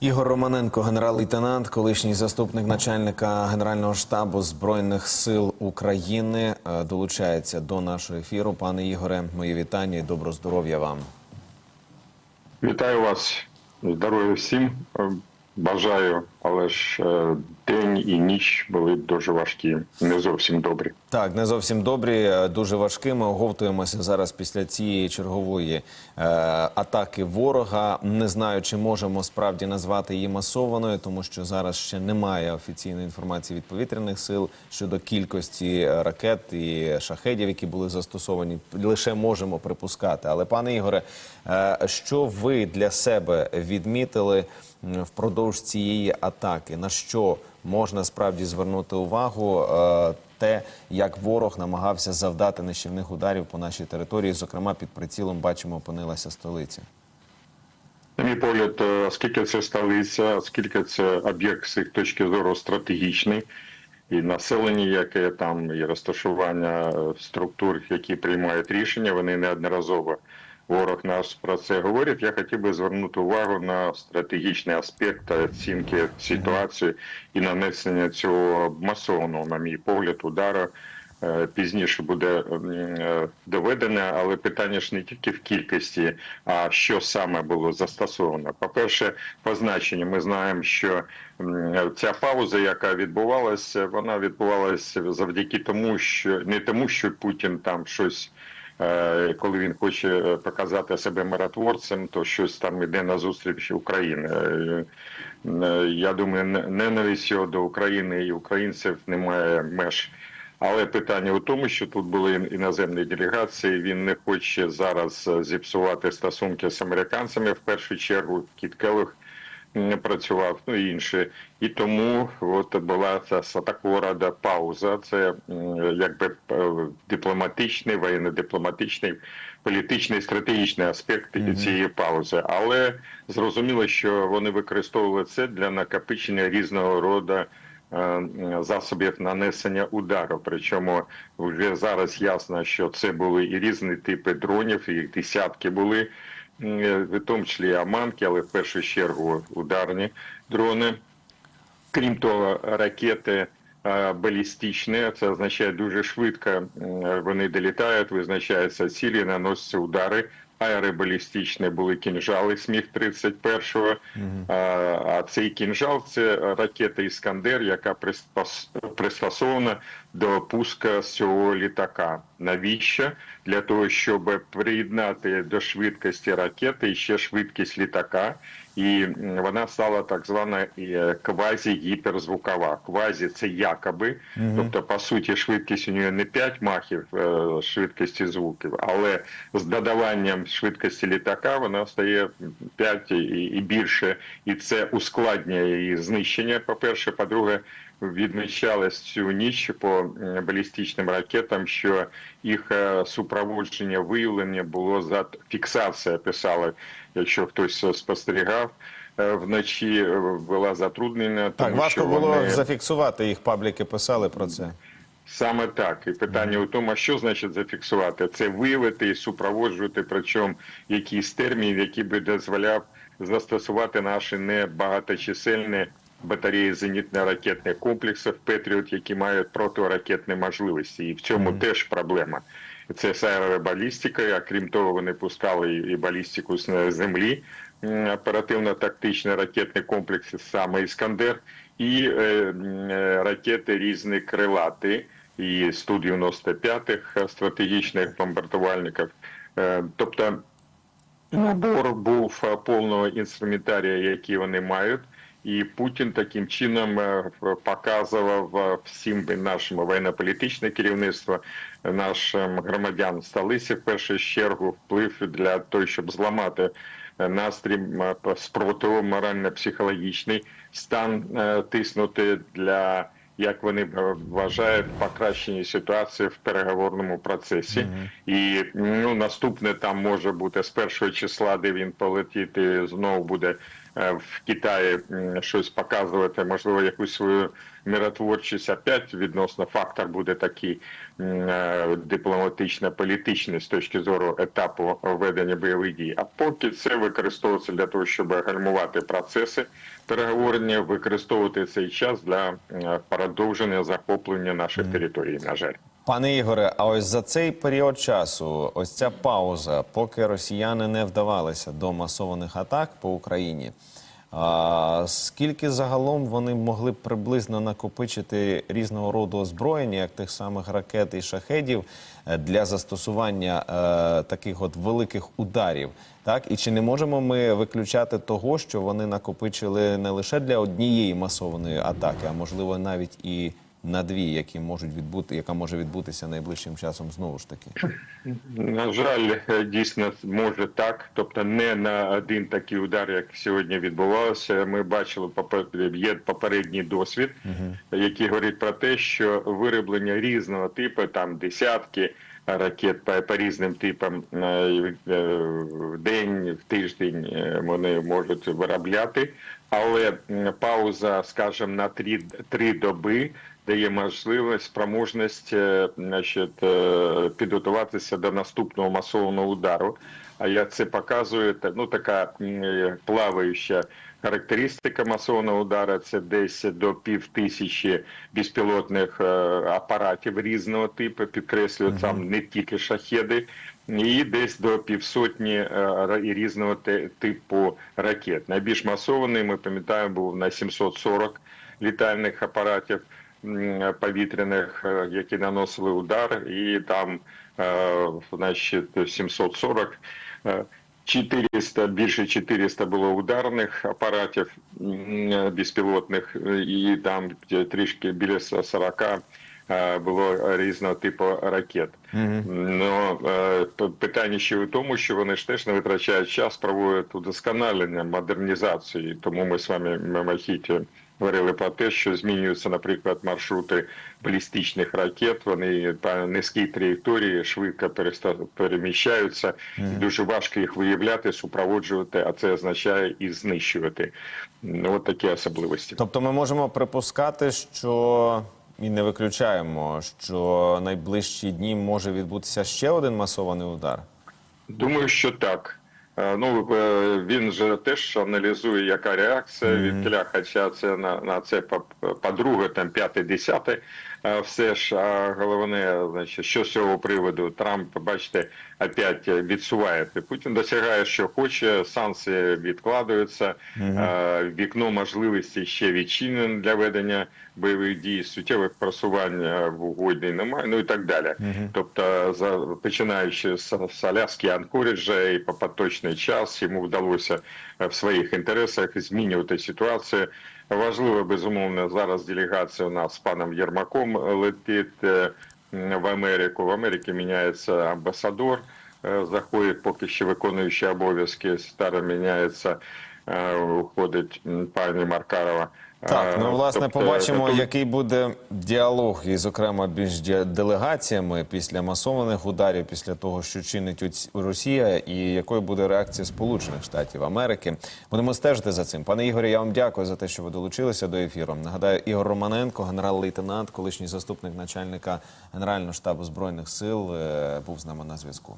Ігор Романенко, генерал-лейтенант, колишній заступник начальника Генерального штабу Збройних сил України, е, долучається до нашого ефіру. Пане Ігоре, мої вітання і добро здоров'я вам. Вітаю вас, здоров'я всім. Бажаю, але ж е, день і ніч були дуже важкі, не зовсім добрі. Так, не зовсім добрі, е, дуже важкими. Оговтуємося зараз після цієї чергової е, атаки ворога. Не знаю, чи можемо справді назвати її масованою, тому що зараз ще немає офіційної інформації від повітряних сил щодо кількості е, ракет і шахедів, які були застосовані. Лише можемо припускати. Але, пане Ігоре, е, що ви для себе відмітили впродовж цієї атаки? На що можна справді звернути увагу? Е, те, як ворог намагався завдати нищівних ударів по нашій території, зокрема під прицілом бачимо, опинилася столиця. На мій погляд, е, оскільки це столиця, оскільки це об'єкт з їх точки зору стратегічний, і населення, яке там, і розташування е, структур, які приймають рішення, вони неодноразово ворог нас про це говорить. Я хотів би звернути увагу на стратегічний аспект оцінки ситуації і нанесення цього масованого, на мій погляд, удару. Е, Пізніше буде е, доведене, але питання ж не тільки в кількості, а що саме було застосовано. По значенню ми знаємо, що ця пауза, яка відбувалася, вона відбувалася завдяки тому, що не тому, що Путін там щось. Е, Коли він хоче е, показати себе миротворцем, то щось там іде на зустріч України. Е, Я думаю, не- ненависть до України і українців немає меж. Але питання у тому, що тут були іноземні делегації. Він не хоче зараз зіпсувати стосунки з американцями. В першу чергу Кіт Келлог не працював, ну і інші. І тому от була ця такого рада пауза. Це якби е, дипломатичний, воєнно-дипломатичний, політичний, стратегічний аспект цієї паузи. Але зрозуміло, що вони використовували це для накопичення різного роду засобів нанесення удару. Причому вже зараз ясно, що це були і різні типи дронів, їх десятки були, в тому числі аманки, але в першу чергу ударні дрони. Крім того, ракети е, балістичні, це означає дуже швидко. Вони долітають, визначаються цілі, наносяться удари. Аеробалістичні були кінжали Сміг 31-го. А, а цей кінжал це ракета Іскандер, яка пристосована до пуска з цього літака. Навіщо? Для того, щоб приєднати до швидкості ракети ще швидкість літака, і вона стала так звана е, квазі-гіперзвукова. Квазі це якоби, тобто, по суті, швидкість у нього не 5 махів е, швидкості звуків, але з додаванням швидкості літака вона стає 5 і, і більше, і це ускладнює її знищення. По-перше, по-друге, відмічалось цю ніч по балістичним ракетам, що їх е, супроводження виявлення було за фіксація. Писали, якщо хтось спостерігав. е, Вночі е, була затруднена, Так, тому важко що було вони... зафіксувати їх. Пабліки писали про це. Саме так. І питання у тому, а що значить зафіксувати? Це виявити і супроводжувати, причому якийсь термін, який би дозволяв застосувати наші небагаточисельні батареї зенітно-ракетних комплексів Петріот, які мають протиракетні можливості. І в цьому теж проблема. Це з аеробалістикою, а крім того, вони пускали і балістику з землі, оперативно-тактичні ракетні комплекси, саме Іскандер, і е, е, ракети різні крилаті, і Сту-95 стратегічних бомбардувальників. Е, Тобто набор був е, повного інструментарія, який вони мають. І Путін таким чином е, показував е, всім нашим воєнно-політичне керівництво, нашим громадян столиці в першу чергу вплив для того, щоб зламати е, настрій спротиву, морально-психологічний стан тиснути для як вони вважають покращення ситуації в переговорному процесі. І ну наступне там може бути з першого числа, де він полетіти, знову буде в Китаї щось показувати, можливо, якусь свою миротворчість. Опять відносно фактор буде такий е, дипломатично-політичний з точки зору етапу ведення бойових дій. А поки це використовується для того, щоб гальмувати процеси переговорення, використовувати цей час для е, продовження захоплення наших територій. На жаль. Пане Ігоре, а ось за цей період часу, ось ця пауза, поки росіяни не вдавалися до масованих атак по Україні. А, скільки загалом вони могли приблизно накопичити різного роду озброєння, як тих самих ракет і шахедів, е, для застосування е, таких от великих ударів? Так і чи не можемо ми виключати того, що вони накопичили не лише для однієї масованої атаки, а можливо навіть і на дві, які можуть відбути, яка може відбутися найближчим часом знову ж таки. На жаль, е, дійсно може так. Тобто, не на один такий удар, як сьогодні відбувалося. Ми бачили є попередній досвід, який говорить про те, що вироблення різного типу, там десятки ракет по, по різним типам е, е, в день, в тиждень е, вони можуть виробляти, але пауза, скажімо, на три, три доби дає можливість, спроможність значить, підготуватися до наступного масового удару. А як це показує, ну така е, плаваюча характеристика масованого удару це десь до пів тисячі безпілотних е, апаратів різного типу, підкреслюю, там не тільки шахеди, і десь до півсотні е, різного типу ракет. Найбільш масований, ми пам'ятаємо, був на 740 літальних апаратів повітряних, які наносили удар, і там значить, 740 е, 400, більше 400 було ударних апаратів безпілотних, е, і там трішки біля 40 е, було різного типу ракет. Е, п- питання ще в тому, що вони ж теж не витрачають час, проводять удосконалення, модернізацію. Тому ми з вами мимохіті говорили про те, що змінюються, наприклад, маршрути балістичних ракет. Вони по низькій траєкторії швидко переміщаються. І дуже важко їх виявляти, супроводжувати, а це означає і знищувати. Ну, от такі особливості. Тобто ми можемо припускати, що і не виключаємо, що найближчі дні може відбутися ще один масований удар. Думаю, що так. Е, Ну е, він же теж аналізує, яка реакція від тіля, хоча це на, на це по- по-друге, там п'яте, десяте. Все ж головне, значить, що з цього приводу Трамп, бачите, опять відсуває. Путін досягає, що хоче, санкції відкладаються, е, вікно можливості ще відчинено для ведення бойових дій, суттєвих просувань в угоді немає, ну і так далі. Тобто, за починаючи з, з Аляски Анкоріджа і по поточний час йому вдалося в своїх інтересах змінювати ситуацію. Важливо, безумовно, зараз делегація у нас з паном Єрмаком летить е, в Америку. В Америці міняється амбасадор, е, заходить поки що виконуючий обов'язки, старо міняється, уходить пані Маркарова. Так, ну Е, власне тобто, побачимо, тут- який буде діалог, і, зокрема, між делегаціями після масованих ударів, після того, що чинить Росія, і якою буде реакція Сполучених Штатів Америки. Будемо стежити за цим. Пане Ігорі, я вам дякую за те, що ви долучилися до ефіру. Нагадаю, Ігор Романенко, генерал-лейтенант, колишній заступник начальника Генерального штабу збройних сил, е, був з нами на зв'язку.